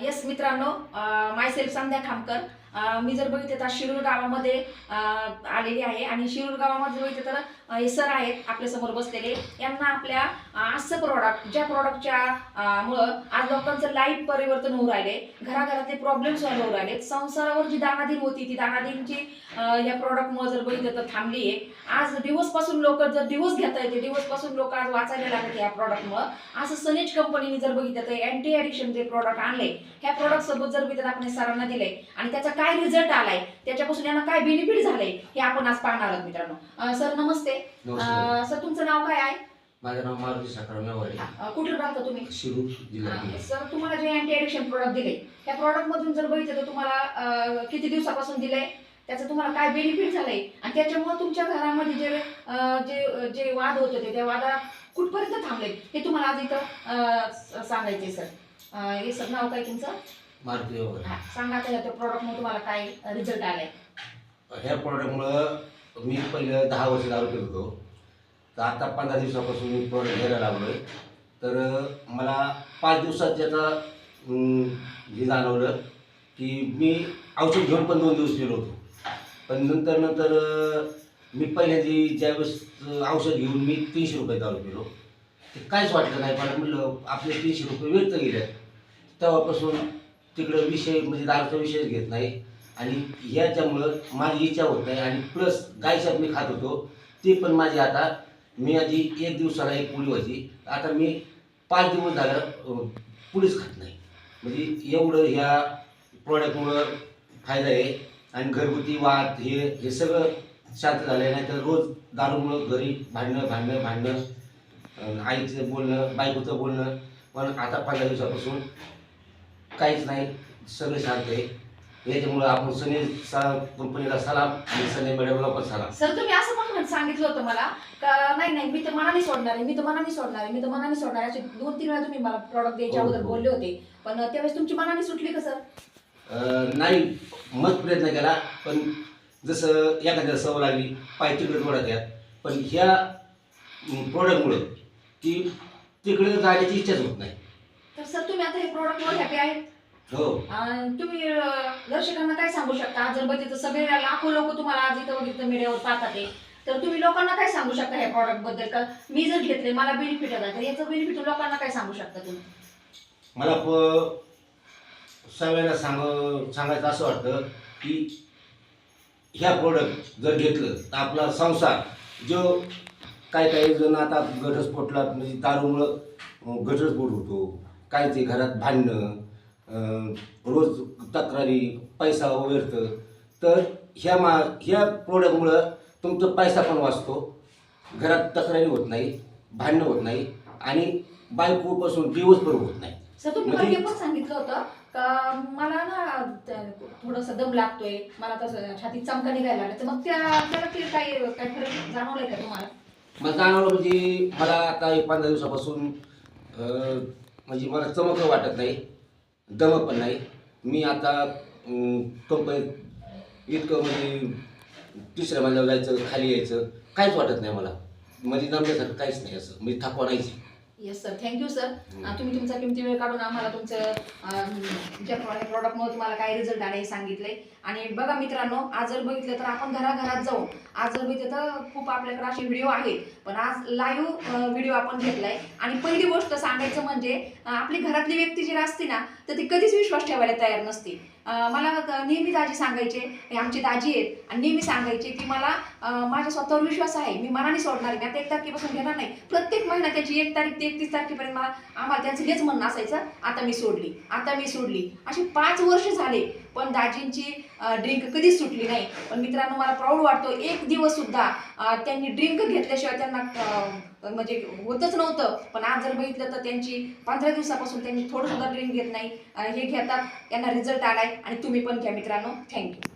Yes मित्रांनो माय self संध्या खामकर. मी जर बघितलं तर शिरूर गावामध्ये आलेली आहे. आणि शिरूर गावामध्ये बघितलं तर हे सर आहेत आपल्यासमोर बसलेले. यांना आपल्या असं प्रॉडक्ट ज्या प्रॉडक्टच्या मुळं आज लोकांचं लाईफ परिवर्तन होऊ राहिले. घराघरातले प्रॉब्लेम सॉल्व्ह होऊ राहिले. संसारावर जी दानाधीन होती ती दानाधीनची या प्रॉडक्टमुळे जर बघितलं तर थांबली आहे. आज दिवसपासून लोक जर दिवस घेता येते दिवसपासून लोक आज वाचायला लागत या प्रॉडक्टमुळं असं सनेज कंपनीने जर बघितलं तर अँटी ॲडिक्शन जे प्रॉडक्ट आणले ह्या प्रॉडक्टसोबत जर बघितलं तर आपण सरांना दिले आणि त्याचा काय रिझल्ट आलाय? त्याच्यापासून यांना काय बेनिफिट झालंय? हे आपण आज पाहणार आहोत मित्रांनो. सर नमस्ते. सर तुमचं नाव काय आहे? माझं नाव मारुती साखर राहता तुम्ही? शिरूर जिल्हा सर तुम्हाला जे अँटी ॲडिक्शन प्रोडक्ट दिले त्या प्रॉडक्ट मधून जर बघितलं तर तुम्हाला किती दिवसापासून दिलंय? त्याचं तुम्हाला काय बेनिफिट झालंय? आणि त्याच्यामुळे तुमच्या घरामध्ये जे जे जे वाद होत होते त्या वादा कुठपर्यंत थांबले हे तुम्हाला आज इथं सांगायचे सर. हे सर नाव काय तुमचं? मारुती व्यवहारी हा, सांगा त्या प्रॉडक्टमुळे तुम्हाला काय रिझल्ट आलाय? ह्या प्रॉडक्टमुळं मी पहिलं दहा वर्ष दारू पित होतो. तर आता पंधरा दिवसापासून मी प्रॉडक्ट घ्यायला लागलो आहे तर मला पाच दिवसात त्याचा अं, हे जाणवलं की मी औषध घेऊन पण दोन दिवस गेलो होतो. पण नंतर नंतर अं, मी पहिल्यांदा ज्यावेळेस अं, औषध घेऊन मी तीनशे रुपये दारू पिलो. ते काहीच वाटलं नाही. मला म्हटलं आपले तीनशे रुपये व्यर्थ गेले. तेव्हापासून तिकडं विषय म्हणजे दारूचा विषयच घेत नाही. आणि ह्याच्यामुळं माझी इच्छा होत नाही. आणि प्लस गायशात मी खात होतो. ते पण माझी आता मी आधी एक दिवसाला एक पुडी व्हायची. आता मी पाच दिवस झालं अं, खात नाही. म्हणजे एवढं ह्या प्रॉडक्टमुळं फायदा आहे. आणि घरगुती वाद हे हे सगळं शांत झालं आहे नाही तर रोज दारूमुळं घरी भांडणं भांडणं भांडणं आईचं बोलणं बायकोचं बोलणं. पण आता पंधरा दिवसापासून काहीच नाही. सगळं शांत आहे. याच्यामुळं आपण सनी सा कंपनीला सलाम आणि सनी मॅडमला पण सलाम सर तुम्ही असं पण म्हण- सांगितलं होतं मला का नाही नाही मी तर मनाने सोडणार आहे मी तर मनाने सोडणार आहे मी तर मनाने सोडणार आहे. असे दोन तीन वेळा तुम्ही मला प्रॉडक्ट द्यायच्या हो, अगोदर हो. बोलले होते. पण त्यावेळेस तुमची मनाने सुटली का सर? अं, नाही. मत प्रयत्न केला. पण जसं एखाद्याला सवय लागली पाय तिकडे थोडा यात पण ह्या प्रॉडक्टमुळं की तिकडे जाण्याची इच्छाच होत नाही. तर सर तुम्ही आता हे प्रॉडक्ट वर हॅपी आहेत? हो. अं, तुम्ही अं, दर्शकांना काय सांगू शकता? आज जर बघितलं सगळे लाखो लोक तुम्हाला आज इथं बघितलं मीडियावर पाहतात ते. तर तुम्ही लोकांना काय सांगू शकता ह्या प्रॉडक्टबद्दल? का मी जर घेतले मला बेनिफिट आहे. तर याचं बेनिफिट लोकांना काय सांगू शकता तुम्ही? मला प सगळ्यांना सांग सांगायचं असं वाटतं की ह्या प्रोडक्ट जर घेतलं तर आपला संसार जो काही काही जण आता घटस्फोटला म्हणजे दारूमुळं अं, घटस्फोट होतो. काही ते घरात भांडणं रोज तक्रारी पैसा व्यर्थ तर ह्या मा ह्या प्रोडक्टमुळं तुमचा पैसा पण वाचतो. घरात तक्रारी होत नाही भांडणं होत नाही आणि बायकोपासून दिवसभर होत नाही. सर तुम्ही म्हणजे- मला हे पण सांगितलं होतं का मला ना थोडस दम लागतोय मला तसं छातीत चमका निघायला लागला. तर मग त्या त्याला ते काय काय फरक जाणवलाय का तुम्हाला? मला जाणवलं म्हणजे मला आता एक पंधरा दिवसापासून म्हणजे मला चमक वाटत नाही दमक पण नाही. मी आता कंपनीत इतकं म्हणजे तिसऱ्या मजल्यावर जायचं खाली यायचं काहीच वाटत नाही मला. म्हणजे जमल्यासारखं काहीच नाही असं. म्हणजे थकवा नाहीच. येस सर थँक्यू सर तुम्ही तुमचा किमती वेळ काढून आम्हाला तुमचं ज्या प्रॉडक्टमुळे तुम्हाला काय रिझल्ट आले हे सांगितले आणि बघा मित्रांनो आज जर बघितलं तर आपण घराघरात जाऊन आज जर बघितलं तर खूप आपल्याकडे असे व्हिडिओ आहेत. पण आज लाईव्ह व्हिडिओ आपण घेतलाय. आणि पहिली गोष्ट सांगायचं म्हणजे आपली घरातली व्यक्ती जी असते ना तर ती कधीच विश्वास ठेवायला तयार नसते. मला नेहमी दाजी सांगायचे हे आमची दाजी आहेत. आणि नेहमी सांगायचे की मला माझ्या स्वतःवर विश्वास आहे. मी मनाने सोडणार आहे. मी आता एक तारखेपासून घेणार नाही. प्रत्येक महिना त्याची एक तारीख ते एकतीस तारखेपर्यंत मला आम्हाला त्यांचं हेच म्हणणं असायचं आता मी सोडली. आता मी सोडली. असे पाच वर्ष झाले. पण दाजींची ड्रिंक कधीच सुटली नाही. पण मित्रांनो मला प्राऊड वाटतो एक दिवस सुद्धा त्यांनी ड्रिंक घेतल्याशिवाय त्यांना म्हणजे होतच नव्हतं. पण आज जर बघितलं तर त्यांची पंधरा दिवसापासून त्यांनी थोडंसुद्धा ड्रिंक घेत नाही. हे घेतात त्यांना रिझल्ट आलाय. आणि तुम्ही पण घ्या मित्रांनो. थँक्यू